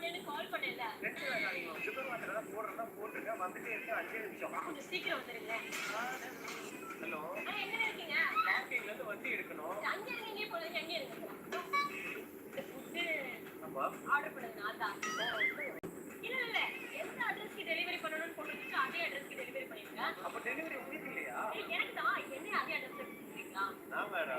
பண்ணேன்னு கால் பண்ணேன்ல. ரெண்டு வேணாம் சுகர் வாட்டர் தான் போடுறதா போட்டுருங்க வந்துட்டே இருக்கு அஞ்சே நிமிஷம் கொஞ்சம் சீக்கிரம் வந்துருங்க ஹலோ எங்க இருக்கீங்க? பார்க்கிங்ல இருந்து வண்டி எடுக்கணும் அங்க இருங்க. இங்கே போல எங்க இருக்கீங்க ஃபுட்டு ஆர்டர் பண்ணுங்க அதான் இல்ல இல்ல. எந்த அட்ரஸ்க்கு டெலிவரி பண்ணணும்னு போட்டுருக்கு அதே அட்ரஸ்க்கு டெலிவரி பண்ணிருங்க. அப்ப டெலிவரி உங்களுக்கு இல்லையா ஏய், எனக்கு தான். என்ன அதே அட்ரஸ்ல கொடுத்துருக்கீங்களா? நான் வேற?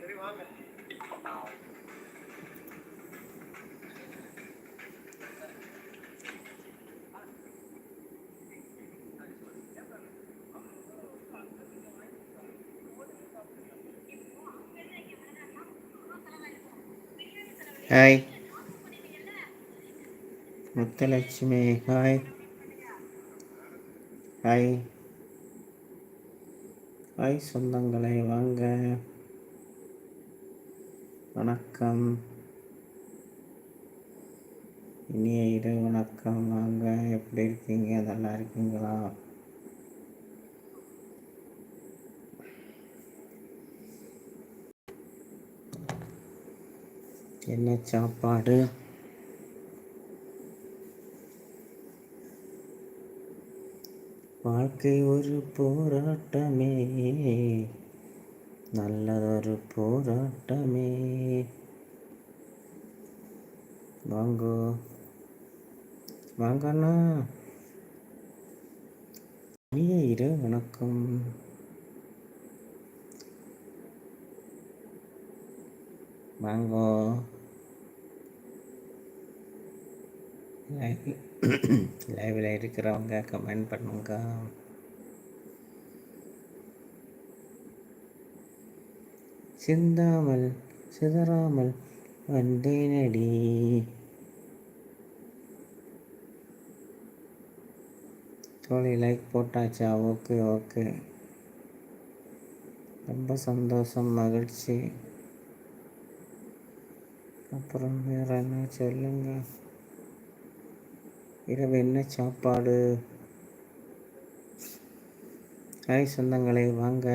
சரி வாங்க. Hi. Muthulakshmi hi. Hi. Hi சொந்தங்களை வாங்க. வணக்கம். இனிய இரவு வணக்கம். வாங்க. எப்படி இருக்கீங்க? நல்லா இருக்கீங்களா? என்ன சாப்பாடு? வாழ்க்கை ஒரு போராட்டமே. நல்லதொரு போராட்டமே. வாங்கோ. வாங்கண்ணா இனிய இரவு வணக்கம். வாங்கோ. லைவில் இருக்கிறவங்க கமெண்ட் பண்ணுங்க. சிந்தாமல் சிதறாமல் வந்தேனடி. தோழி லைக் போட்டாச்சா? Okay okay. ரொம்ப சந்தோஷம் மகிழ்ச்சி. அப்புறம் வேற என்ன? சொல்லுங்க. இரவு என்ன சாப்பாடு? ஹாய் சொந்தங்களே வாங்க.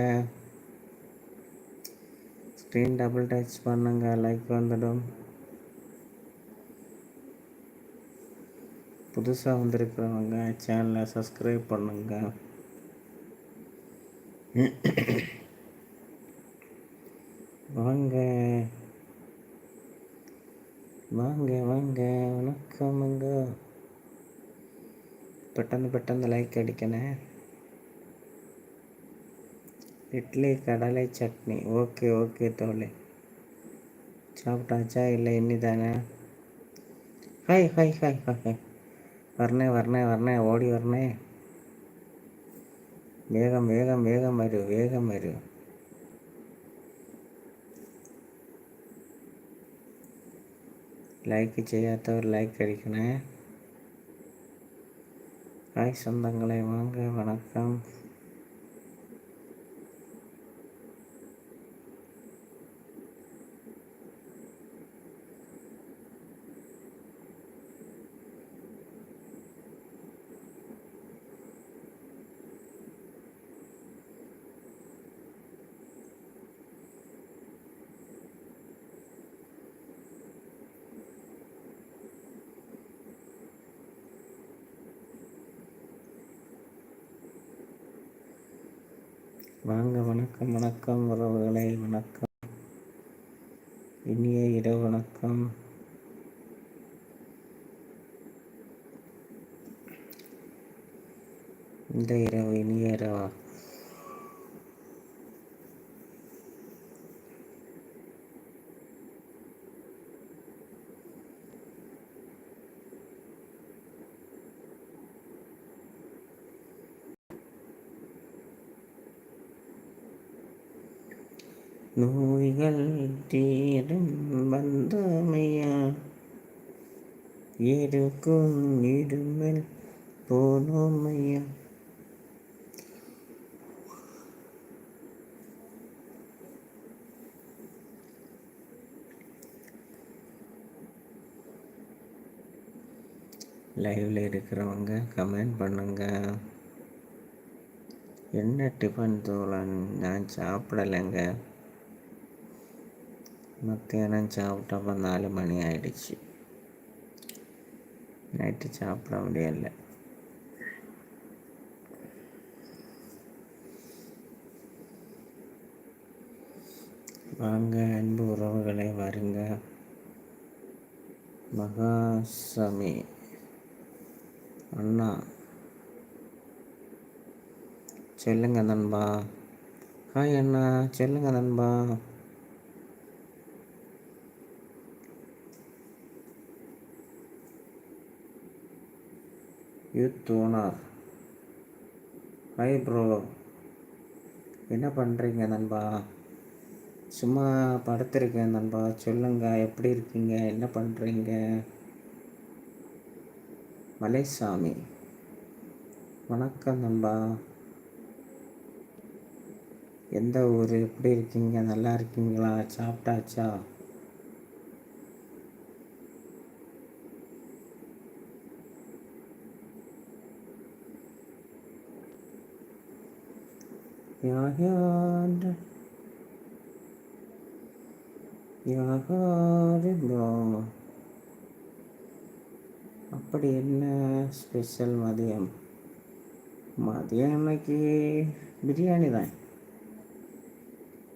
ஸ்க்ரீன் டபுள் டச் பண்ணுங்க லைக் வந்துடும். புதுசாக வந்திருக்கிறவங்க சேனலை சப்ஸ்கிரைப் பண்ணுங்க. வாங்க. வாங்க வாங்க. வணக்கமுங்க പെട്ടെന്ന് പെട്ടെന്ന് ലൈക്ക് അടിക്കണേ ഇഡ്ഡലി കടല ചട്നി ഓക്കെ ഓക്കെ തോളെ சாப்பிட்டாச்சா இல்லை இனிதானே hi hi hi hi hi வரணே வரணே வரணே ஓடி வரணே വേഗം വേഗം വേഗം വരൂ വേഗം വരൂ ലൈക്ക് ചെയ്യാത്തവർ ലൈക്ക് അടിക്കണേ ஹாய் சொந்தங்களை வாங்க வணக்கம். வாங்க வணக்கம் வணக்கம் உறவுகளை வணக்கம். இனிய இரவு வணக்கம். இந்த இரவு இனிய இரவா? நோய்கள் தீரும் வந்தமையா? இருக்கும் இருமல் போனோமையா? லைவில் இருக்கிறவங்க கமெண்ட் பண்ணுங்க. என்ன டிஃபன் தோழன்? நான் சாப்பிடலைங்க. மத்தியானம் சாப்பிட்டப்போ நாலு மணி ஆயிடுச்சு நைட்டு சாப்பிட முடியல வாங்க அன்பு உறவுகளை வருங்க மகாசாமி அண்ணா சொல்லுங்க நண்பா ஹாய் அண்ணா சொல்லுங்க நண்பா யூத் ஓனர் ஹை ப்ரோ என்ன பண்ணுறீங்க நண்பா? சும்மா படுத்திருக்கேன் நண்பா. சொல்லுங்க எப்படி இருக்கீங்க? என்ன பண்ணுறீங்க மலைசாமி. வணக்கம் நண்பா. எந்த ஊர்? எப்படி இருக்கீங்க? நல்லா இருக்கீங்களா? சாப்பிட்டாச்சா? யார் யார் God. அப்படி என்ன ஸ்பெஷல் மதியம்? மதியம் இன்னைக்கு பிரியாணி தான்.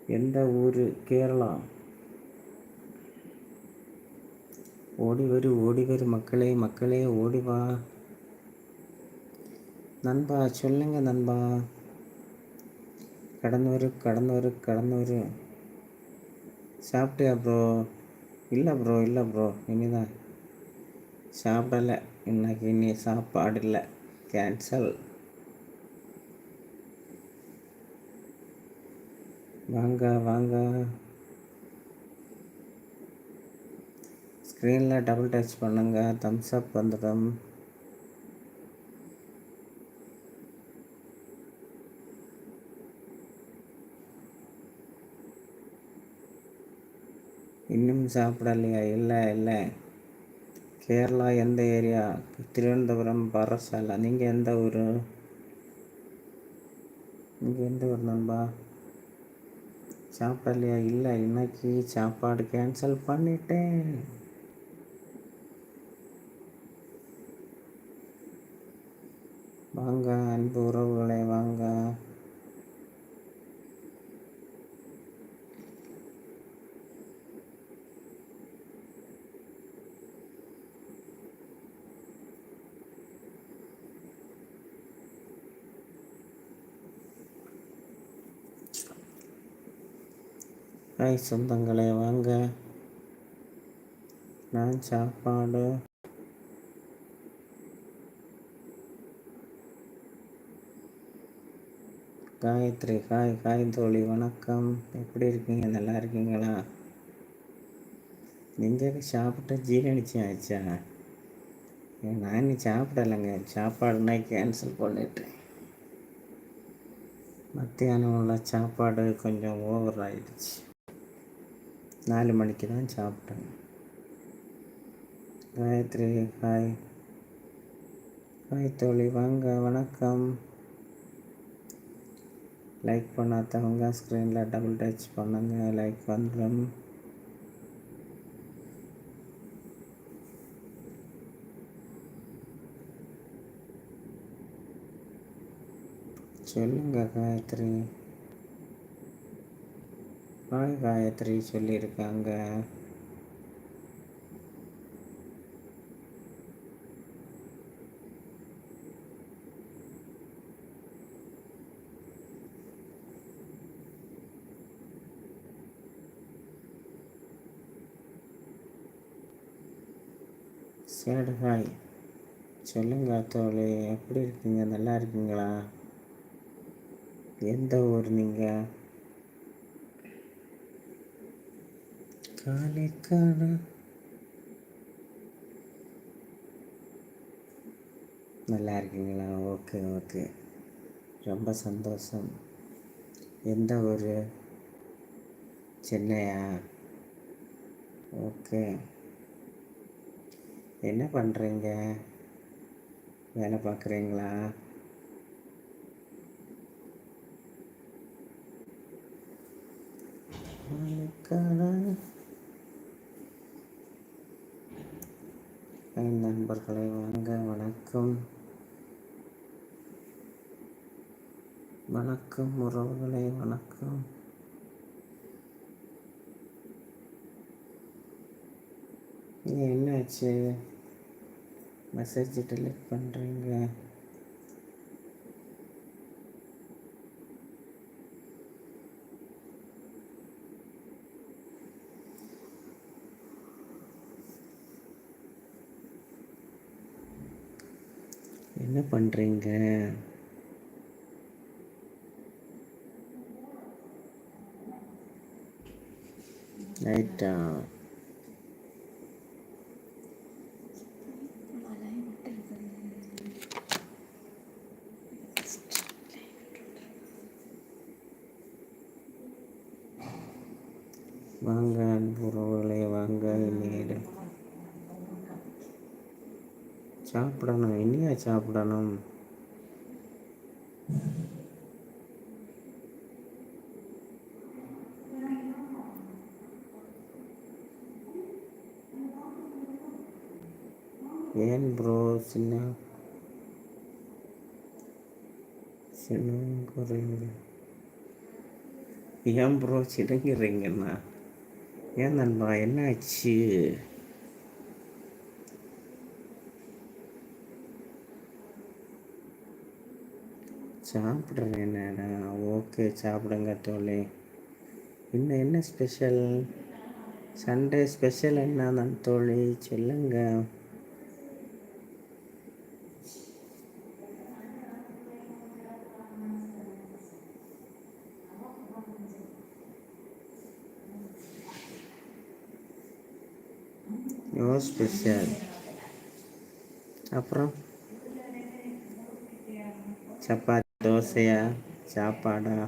எந்த ஊர்? கேரளா. ஓடி வரு ஓடி வரு மக்களே மக்களே ஓடி வா. நண்பா சொல்லுங்க நண்பா. கடந்து வரு கடந்து வரு கடந்து வரு சாப்பிட்டியா ப்ரோ இல்லை ப்ரோ இல்லை ப்ரோ இனிதான் சாப்பிடலை இன்னைக்கு இனி சாப்பாடு இல்லை கேன்சல் வாங்க வாங்க. ஸ்க்ரீனில் டபுள் டச் பண்ணுங்கள் தம்ஸ் அப் வந்துடும். இன்னும் சாப்பிடலையா? இல்லை இல்லை. கேரளா எந்த ஏரியா? திருவனந்தபுரம் பரசாலா. நீங்கள் எந்த ஊர்? நீங்கள் எந்த ஊர் நண்பா? சாப்பிடலையா? இல்லை. இன்னைக்கு சாப்பாடு கேன்சல் பண்ணிட்டேன். வாங்க அன்பு உறவுகளை வாங்க. ஹாய் சொந்தங்களே வாங்க. நான் சாப்பாடு. காயத்ரி ஹாய் ஹாய் தோழி வணக்கம். எப்படி இருக்கீங்க? நல்லா இருக்கீங்களா? நீங்கள் சாப்பிட்டு ஜீரணிச்சு ஆச்சா? நான் இன்னும் சாப்பிடலைங்க. சாப்பாடுனா கேன்சல் பண்ணிட்டேன். மத்தியானம் உள்ள சாப்பாடு கொஞ்சம் ஓவர் ஆயிடுச்சு. நாலு மணிக்கு தான் சாப்பிட்டேன். காயத்ரி ஹாய் ஹாய் தோழி வாங்க வணக்கம். லைக் பண்ணாதவங்க ஸ்க்ரீனில் டபுள் டச் பண்ணுங்க லைக் பண்ணுறோம் சொல்லுங்க காயத்ரி. பாய் காயத்ரி சொல்லியிருக்காங்க. சேடு ஹாய் சொல்லுங்க தோழி எப்படி இருக்கீங்க? நல்லா இருக்கீங்களா? எந்த ஊர் நீங்கள் காலைக்கான. நல்லா இருக்கீங்களா? Okay okay. ரொம்ப சந்தோஷம். எந்த ஊர்? சென்னையா? ஓகே. என்ன பண்ணுறீங்க வேலை பார்க்குறீங்களா? காலைக்கான. நண்பர்களை வாங்க வணக்கம். வணக்கம் உறவுகளை வணக்கம். இது என்னாச்சு? மெசேஜ் டெலிட் பண்ணுறீங்க என்ன பண்ணுறீங்க ரைட்டா வாங்க அன்பு வாங்க நேரம் சாப்பிடணும். என்னையா சாப்பிடணும்? ஏன் ப்ரோ சின்ன சின்ன குறைங்க ஏன் ப்ரோ சிடுங்கிறீங்கண்ணா ஏன் நண்பா? என்னாச்சு? சாப்பிட்றேன் என்னடா ஓகே சாப்பிடுங்க தோழி. இன்னும் என்ன ஸ்பெஷல் சண்டே ஸ்பெஷல் என்ன தோழி? சொல்லுங்க. நோ ஸ்பெஷல் அப்புறம்? சப்பாத்தி. தோசையா சாப்பாடா?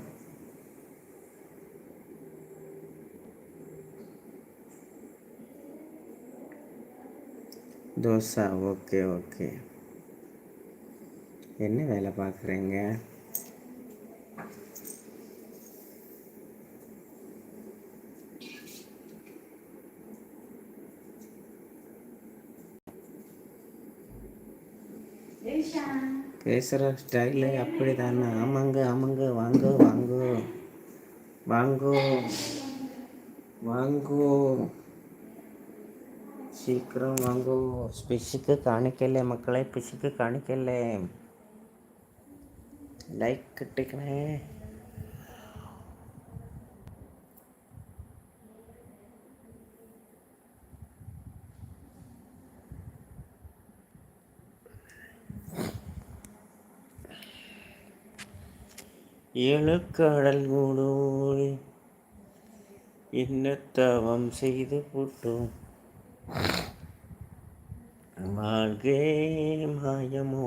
Dosa okay okay. என்ன வேலை பார்க்குறீங்க? பேசுகிற ஸ்டைலு அப்படி தானே ஆமாங்க ஆமாங்க வாங்க வாங்க. வாங்கோ வாங்கோ. சீக்கிரம் வாங்கோ. பிசுக்கு காணிக்கல மக்களை பிசுக்கு காணிக்கல லைக் கட்டிக்கிறேன் ஏழு கடல் மூடோய் என்ன தவம் செய்து புட்டோம் வாழ்கே മായമോ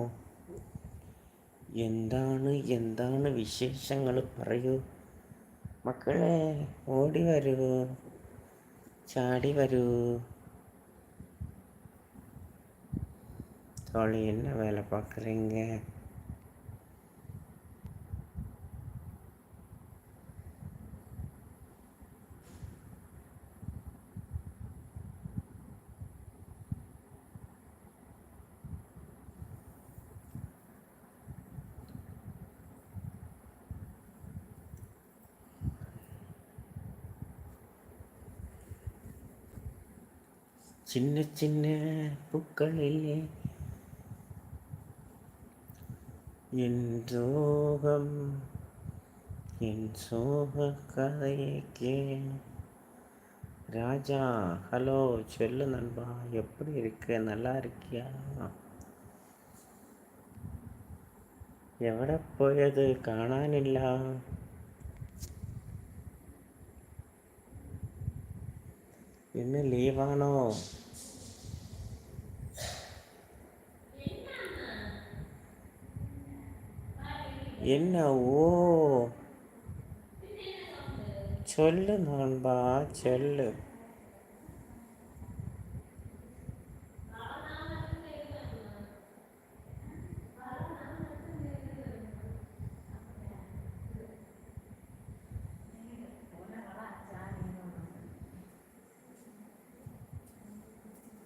എന്താണ് എന്താണ് വിശേഷങ്ങൾ പറയൂ മക്കളെ ഓടി വരൂ ചാടി വരൂ തോളി என்ன வேலை பார்க்குறீங்க சின்ன சின்ன பூக்களிலே என் சோகம் என் சோக கதையை கே ராஜா ஹலோ சொல்லு நண்பா எப்படி இருக்க நல்லா இருக்கியா എവിടെ പോയത് കാണാനില്ല ഇന്ന് ലീവാണോ என்ன ஓ சொல்லு நண்பா சொல்லு.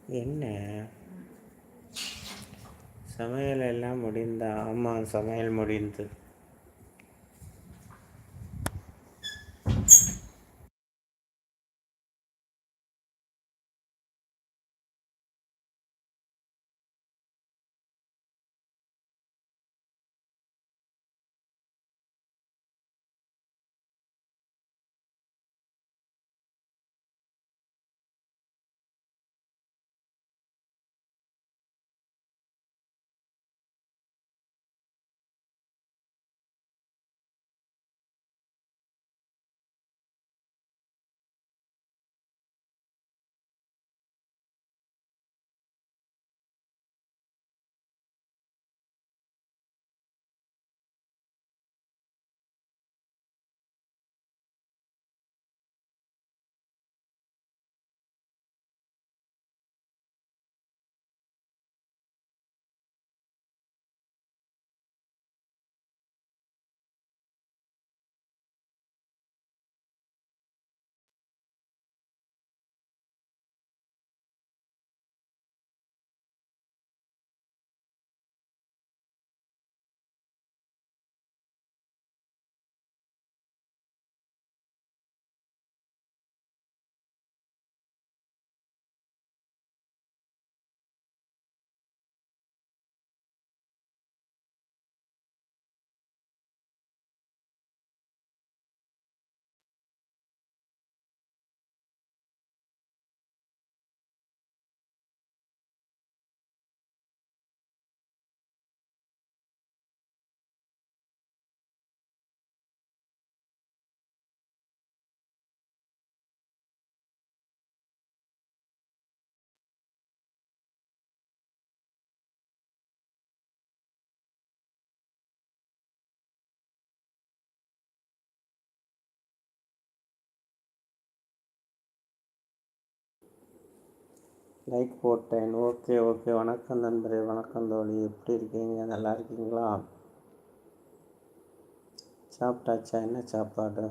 என்ன? சமையல் எல்லாம் முடிந்தா? ஆமாம் சமையல் முடிந்தது லைக் போட்டேன். ஓகே ஓகே வணக்கம் நண்பரே. வணக்கம் தோழி. எப்படி இருக்கீங்க? நல்லா இருக்கீங்களா? சாப்பிட்டாச்சா? என்ன சாப்பாடு?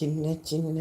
சின்ன சின்ன